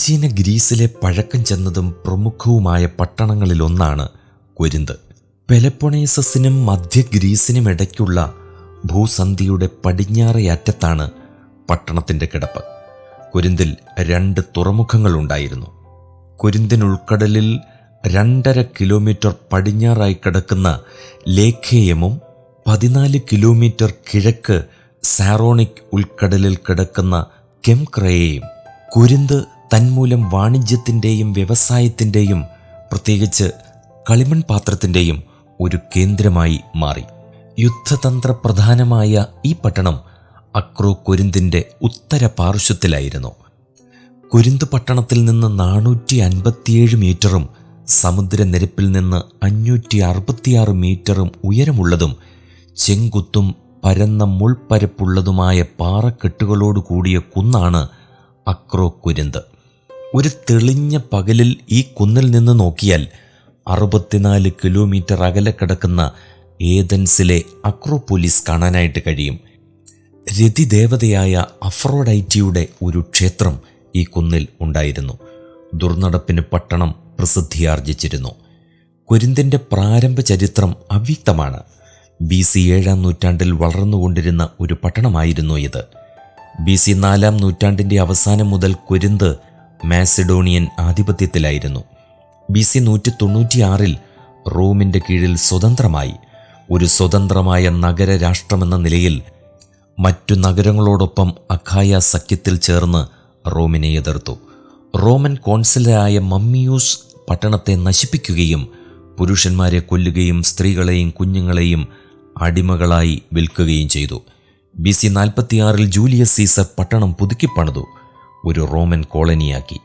പ്രാചീന ഗ്രീസിലെ പഴക്കം ചെന്നതും പ്രമുഖവുമായ പട്ടണങ്ങളിലൊന്നാണ് കൊരിന്ത്. പെലപ്പൊണേസസിനും മധ്യ ഗ്രീസിനും ഇടയ്ക്കുള്ള ഭൂസന്ധിയുടെ പടിഞ്ഞാറേ അറ്റത്താണ് പട്ടണത്തിന്റെ കിടപ്പ്. കൊരിന്തിൽ രണ്ട് തുറമുഖങ്ങളുണ്ടായിരുന്നു. കൊരിന്തിൻ ഉൾക്കടലിൽ രണ്ടര കിലോമീറ്റർ പടിഞ്ഞാറായി കിടക്കുന്ന ലേഖേയമും പതിനാല് കിലോമീറ്റർ കിഴക്ക് സാറോണിക് ഉൾക്കടലിൽ കിടക്കുന്ന കെംക്രയയും കുരിന്ത് തന്മൂലം വാണിജ്യത്തിന്റെയും വ്യവസായത്തിന്റെയും പ്രത്യേകിച്ച് കളിമൺ പാത്രത്തിന്റെയും ഒരു കേന്ദ്രമായി മാറി. യുദ്ധതന്ത്ര പ്രധാനമായ ഈ പട്ടണം അക്രോ കുരിന്തിന്റെ ഉത്തര പാർശ്വത്തിലായിരുന്നു. കുരിന്ത് പട്ടണത്തിൽ നിന്ന് നാനൂറ്റി അൻപത്തിയേഴ് മീറ്ററും സമുദ്രനിരപ്പിൽ നിന്ന് അഞ്ഞൂറ്റി അറുപത്തിയാറ് മീറ്ററും ഉയരമുള്ളതും ചെങ്കുത്തും പരന്ന മുൾപ്പരപ്പുള്ളതുമായ പാറക്കെട്ടുകളോട് കൂടിയ കുന്നാണ് അക്രോ കുരിന്ത്. ഒരു തെളിഞ്ഞ പകലിൽ ഈ കുന്നിൽ നിന്ന് നോക്കിയാൽ അറുപത്തിനാല് കിലോമീറ്റർ അകലെ കിടക്കുന്ന ഏതൻസിലെ അക്രോപോലിസ് കാണാനായിട്ട് കഴിയും. രതിദേവതയായ അഫ്രോഡൈറ്റിയുടെ ഒരു ക്ഷേത്രം ഈ കുന്നിൽ ഉണ്ടായിരുന്നു. ദുർനടപ്പിന് പട്ടണം പ്രസിദ്ധിയാർജിച്ചിരുന്നു. കുരിന്തിന്റെ പ്രാരംഭ ചരിത്രം അവ്യക്തമാണ്. ബി സി ഏഴാം നൂറ്റാണ്ടിൽ വളർന്നുകൊണ്ടിരുന്ന ഒരു പട്ടണമായിരുന്നു ഇത്. ബി സി നാലാം നൂറ്റാണ്ടിന്റെ അവസാനം മുതൽ കുരിന്ത് മാസിഡോണിയൻ ആധിപത്യത്തിലായിരുന്നു. ബി സി നൂറ്റി തൊണ്ണൂറ്റിയാറിൽ റോമിന്റെ കീഴിൽ സ്വതന്ത്രമായി. ഒരു സ്വതന്ത്രമായ നഗര രാഷ്ട്രമെന്ന നിലയിൽ മറ്റു നഗരങ്ങളോടൊപ്പം അഖായ സഖ്യത്തിൽ ചേർന്ന് റോമിനെ എതിർത്തു. റോമൻ കോൺസിലറായ മമ്മിയൂസ് പട്ടണത്തെ നശിപ്പിക്കുകയും പുരുഷന്മാരെ കൊല്ലുകയും സ്ത്രീകളെയും കുഞ്ഞുങ്ങളെയും അടിമകളായി വിൽക്കുകയും ചെയ്തു. ബി സി നാൽപ്പത്തിയാറിൽ ജൂലിയസ് സീസർ പട്ടണം പുതുക്കിപ്പണിതു. ഒരു റോമൻ കോളനിയാക്കി.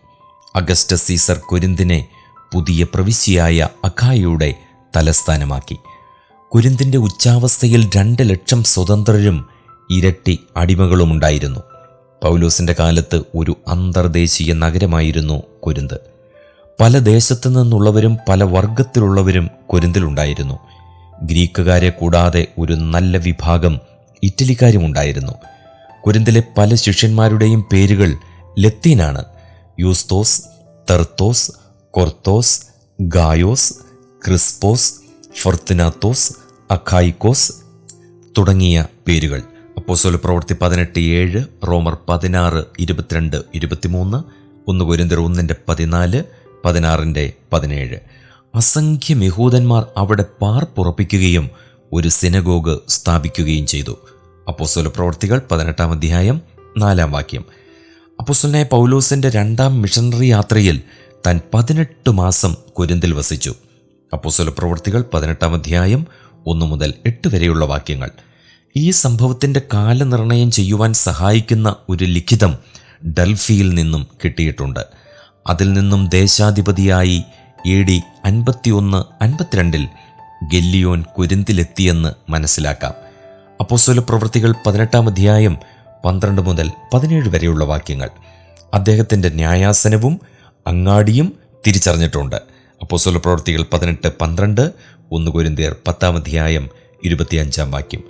അഗസ്റ്റസ് സീസർ കൊരിന്തിനെ പുതിയ പ്രവിശ്യയായ അഖായയുടെ തലസ്ഥാനമാക്കി. കുരിന്തിന്റെ ഉച്ചാവസ്ഥയിൽ രണ്ട് ലക്ഷം സ്വതന്ത്രരും ഇരട്ടി അടിമകളുമുണ്ടായിരുന്നു. പൗലോസിന്റെ കാലത്ത് ഒരു അന്തർദേശീയ നഗരമായിരുന്നു കുരുന്ത്. പല ദേശത്തു നിന്നുള്ളവരും പല വർഗത്തിലുള്ളവരും കുരുന്തിലുണ്ടായിരുന്നു. ഗ്രീക്കുകാരെ കൂടാതെ ഒരു നല്ല വിഭാഗം ഇറ്റലിക്കാരുമുണ്ടായിരുന്നു. കുരുന്തിലെ പല ശിഷ്യന്മാരുടെയും പേരുകൾ ലത്തീനാണ്. യൂസ്തോസ് തെർത്തോസ് കൊർത്തോസ് ഗായോസ് ക്രിസ്പോസ് ഫൊർത്തിനാത്തോസ് അഖായിക്കോസ് തുടങ്ങിയ പേരുകൾ. അപ്പോസ്തല പ്രവൃത്തി പതിനെട്ട് ഏഴ് റോമർ പതിനാറ് ഇരുപത്തിരണ്ട് ഇരുപത്തിമൂന്ന് ഒന്ന് കുരിന്തർ ഒന്നിന്റെ പതിനാല് പതിനാറിന്റെ പതിനേഴ്. അസംഖ്യം യഹൂദന്മാർ അവിടെ പാർപ്പുറപ്പിക്കുകയും ഒരു സിനഗോഗ് സ്ഥാപിക്കുകയും ചെയ്തു. അപ്പോസ്തല പ്രവർത്തികൾ പതിനെട്ടാം അധ്യായം നാലാം വാക്യം. അപ്പോസ്തലനായ പൗലോസിന്റെ രണ്ടാം മിഷണറി യാത്രയിൽ താൻ പതിനെട്ട് മാസം കുരുന്തിൽ വസിച്ചു. അപ്പുസ്വല പ്രവൃത്തികൾ പതിനെട്ടാം അധ്യായം ഒന്ന് മുതൽ എട്ട് വരെയുള്ള വാക്യങ്ങൾ. ഈ സംഭവത്തിന്റെ കാലനിർണയം ചെയ്യുവാൻ സഹായിക്കുന്ന ഒരു ലിഖിതം ഡൽഫിയിൽ നിന്നും കിട്ടിയിട്ടുണ്ട്. അതിൽ നിന്നും ദേശാധിപതിയായി എ ഡി അൻപത്തിയൊന്ന് അൻപത്തിരണ്ടിൽ ഗെല്ലിയോൻ കുരുന്തിലെത്തിയെന്ന് മനസ്സിലാക്കാം. അപ്പോസ്വല പ്രവൃത്തികൾ പതിനെട്ടാം അധ്യായം പന്ത്രണ്ട് മുതൽ പതിനേഴ് വരെയുള്ള വാക്യങ്ങൾ. അദ്ദേഹത്തിന്റെ ന്യായാസനവും അങ്ങാടിയും തിരിച്ചറിഞ്ഞിട്ടുണ്ട്. അപ്പോസ്തല പ്രവൃത്തികൾ പതിനെട്ട് പന്ത്രണ്ട് ഒന്ന് കൊരിന്തിയർ പത്താം അധ്യായം ഇരുപത്തിയഞ്ചാം വാക്യം.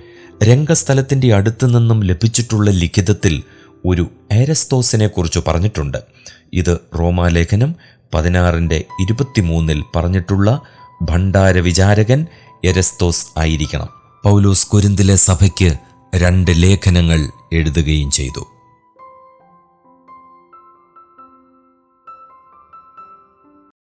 രംഗസ്ഥലത്തിന്റെ അടുത്തു നിന്നും ലഭിച്ചിട്ടുള്ള ലിഖിതത്തിൽ ഒരു ഏരസ്തോസിനെ കുറിച്ച് പറഞ്ഞിട്ടുണ്ട്. ഇത് റോമാലേഖനം പതിനാറിന്റെ ഇരുപത്തിമൂന്നിൽ പറഞ്ഞിട്ടുള്ള ഭണ്ഡാര വിചാരകൻ എരസ്തോസ് ആയിരിക്കണം. പൗലോസ് കൊരിന്തിലെ സഭയ്ക്ക് രണ്ട് ലേഖനങ്ങൾ എഴുതുകയും ചെയ്തു.